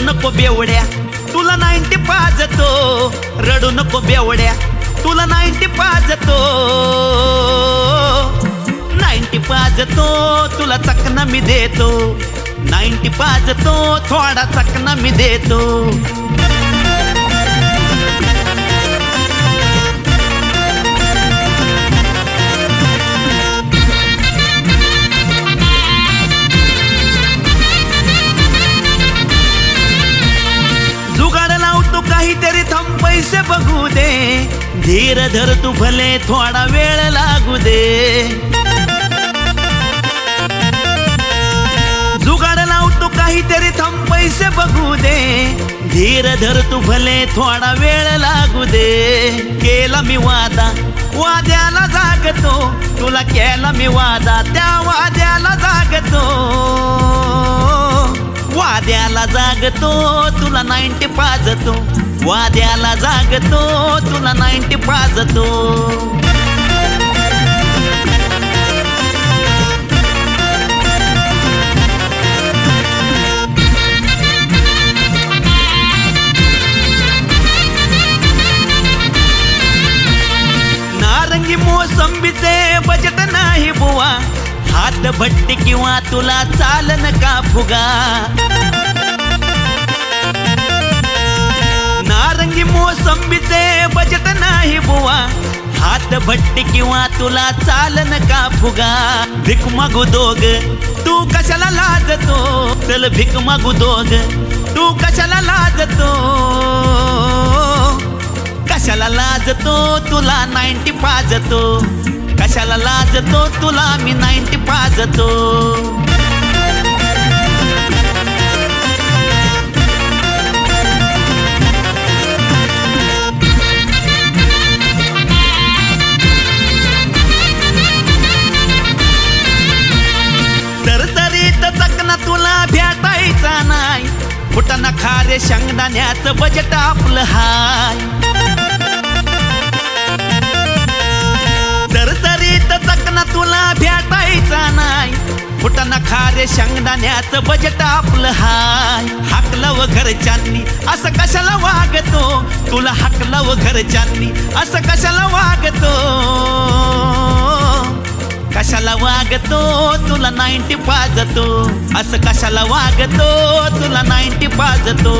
नको बेवड्या तुला नाईन्टी पाजतो. रडू नको बेवड्या तुला नाईन्टी पाजतो. नाईन्टी पाजतो तुला चकना मी देतो. नाईन्टी पाजतो थोडा चकना मी देतो. थांब बघू दे. धीर धर तू भले थोडा वेळ लागू दे. जुगाड लावतो काहीतरी थांब पैसे बघू दे. धीर धर तू भले थोडा वेळ लागू दे. केला मी वादा वाद्याला जागतो. तुला केला मी वादा त्या वाद्याला जागतो. वाद्याला जागतो तुला नाईन्टी पाजतो. वाद्याला जागतो तुला नाईन्टी पाजतो. नारंगी मोसंबीचे बजेट नाही बुवा. हात भट्टी किंवा तुला चालन का फुगा? नारंगी मोसंबीचे बजेट नाही बुवा. हात भट्टी किंवा तुला चालन का फुगा? भिक मागू दोग तू कशाला लाजतो? चल भिक मागू दोग तू कशाला लाजतो? कशाला लाजतो? तुला नाईन्टी पाजतो. कशाला लाजतो? तुला मी नाईन्टी पाजतो. फुटाना खारे शेंगदाण्याचं बजेट आपलं हाय. तरतरीत चकना तुला भेटायचा नाही फुटाना खारे शेंगदाण्याचं बजेट आपलं हाय. हाकलव घरच्यांनी असं कशाला वागतो? तुला हाकलव घरच्यांनी असं कशाला वागतो? कशाला वागतो? तुला नाईन्टी पाजतो असं कशाला वागतो? नाईन्टी पाजतो